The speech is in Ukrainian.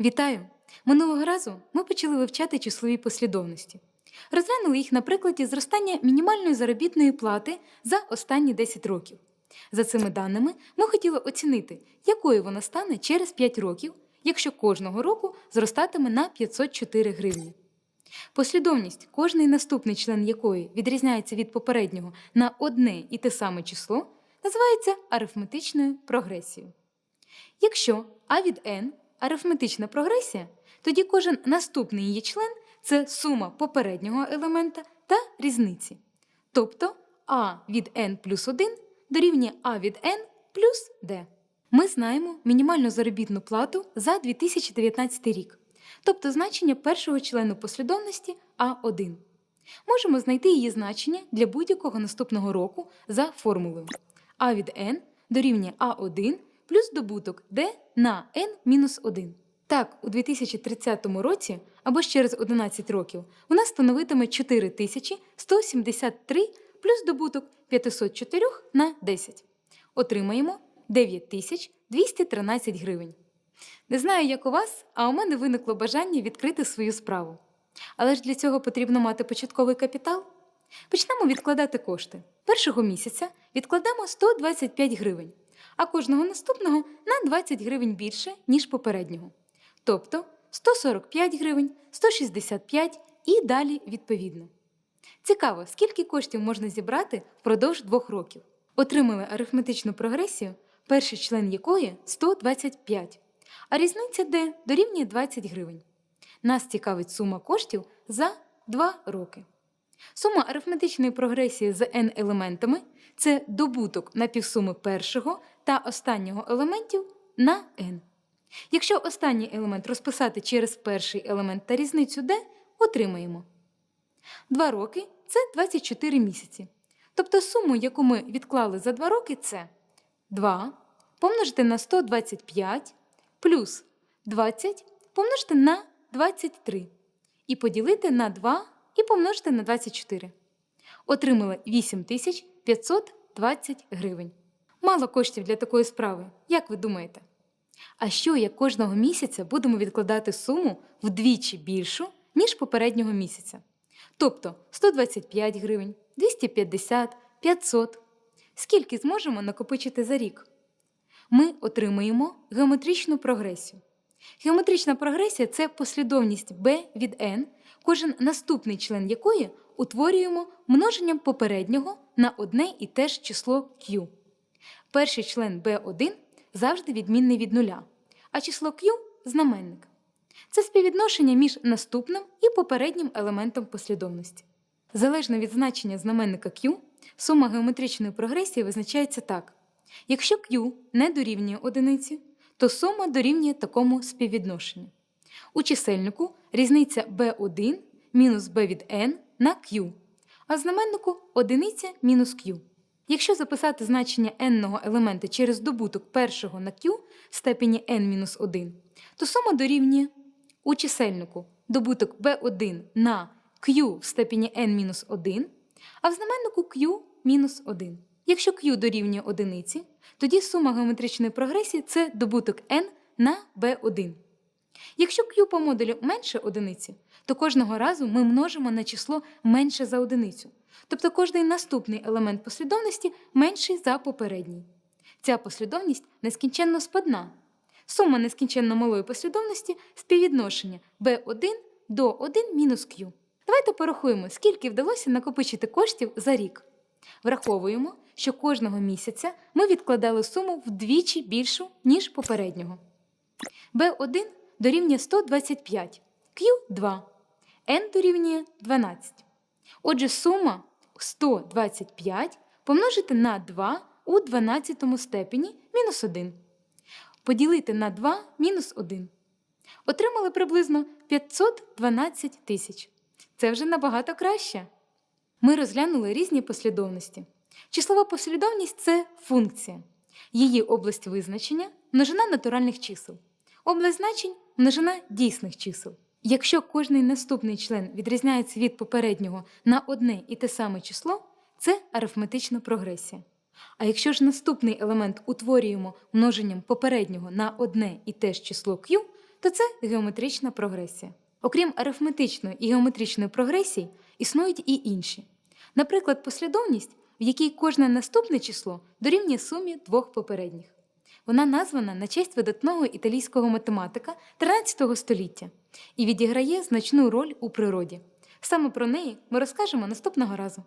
Вітаю! Минулого разу ми почали вивчати числові послідовності. Розглянули їх на прикладі зростання мінімальної заробітної плати за останні 10 років. За цими даними ми хотіли оцінити, якою вона стане через 5 років, якщо кожного року зростатиме на 504 гривні. Послідовність, кожний наступний член якої відрізняється від попереднього на одне і те саме число, називається арифметичною прогресією. Якщо А від n арифметична прогресія, тоді кожен наступний її член це сума попереднього елемента та різниці. Тобто А від n плюс 1 дорівнює А від n плюс d. Ми знаємо мінімальну заробітну плату за 2019 рік, тобто значення першого члену послідовності А1. Можемо знайти її значення для будь-якого наступного року за формулою. А від n дорівнює А1 плюс добуток d на n-1. Так, у 2030 році або ж через 11 років вона становитиме 4173 плюс добуток 504 на 10. Отримаємо 9213 гривень. Не знаю, як у вас, а у мене виникло бажання відкрити свою справу. Але ж для цього потрібно мати початковий капітал. Почнемо відкладати кошти. Першого місяця відкладемо 125 гривень, а кожного наступного на 20 гривень більше, ніж попереднього. Тобто 145 гривень, 165 і далі відповідно. Цікаво, скільки коштів можна зібрати впродовж двох років. Отримали арифметичну прогресію, перший член якої 125, а різниця D дорівнює 20 гривень. Нас цікавить сума коштів за 2 роки. Сума арифметичної прогресії з n елементами це добуток напівсуми першого та останнього елементів на n. Якщо останній елемент розписати через перший елемент та різницю d, отримаємо. 2 роки це 24 місяці. Тобто суму, яку ми відклали за 2 роки, це 2 помножити на 125 плюс 20 помножити на 23 і поділити на 2 і помножити на 24. Отримали 8520 гривень. Мало коштів для такої справи, як ви думаєте? А що, як кожного місяця будемо відкладати суму вдвічі більшу, ніж попереднього місяця? Тобто 125 гривень, 250, 500. Скільки зможемо накопичити за рік? Ми отримуємо геометричну прогресію. Геометрична прогресія це послідовність b від n, кожен наступний член якої утворюємо множенням попереднього на одне і те ж число q. Перший член b1 завжди відмінний від нуля, а число q знаменник. Це співвідношення між наступним і попереднім елементом послідовності. Залежно від значення знаменника q, сума геометричної прогресії визначається так. Якщо q не дорівнює одиниці, то сума дорівнює такому співвідношенню. У чисельнику різниця b1 мінус b від n на q, а знаменнику одиниця мінус q. Якщо записати значення n-ного елемента через добуток першого на q в степені n-1, то сума дорівнює у чисельнику добуток b1 на q в степені n-1, а в знаменнику q-1. Якщо q дорівнює одиниці, тоді сума геометричної прогресії це добуток n на b1. Якщо q по модулю менше одиниці, то кожного разу ми множимо на число менше за одиницю. Тобто кожний наступний елемент послідовності менший за попередній. Ця послідовність нескінченно спадна. Сума нескінченно малої послідовності співвідношення b1 до 1 мінус q. Давайте порахуємо, скільки вдалося накопичити коштів за рік. Враховуємо, що кожного місяця ми відкладали суму вдвічі більшу, ніж попереднього. b1 дорівнює 125, q 2, n дорівнює 12. Отже, сума 125 помножити на 2 у 12 степені мінус 1. Поділити на 2 мінус 1. Отримали приблизно 512 тисяч. Це вже набагато краще. Ми розглянули різні послідовності. Числова послідовність це функція. Її область визначення множина натуральних чисел. Область значень множина дійсних чисел. Якщо кожний наступний член відрізняється від попереднього на одне і те саме число, це арифметична прогресія. А якщо ж наступний елемент утворюємо множенням попереднього на одне і те ж число q, то це геометрична прогресія. Окрім арифметичної і геометричної прогресії, існують і інші. Наприклад, послідовність, в якій кожне наступне число дорівнює сумі двох попередніх. Вона названа на честь видатного італійського математика 13 століття і відіграє значну роль у природі. Саме про неї ми розкажемо наступного разу.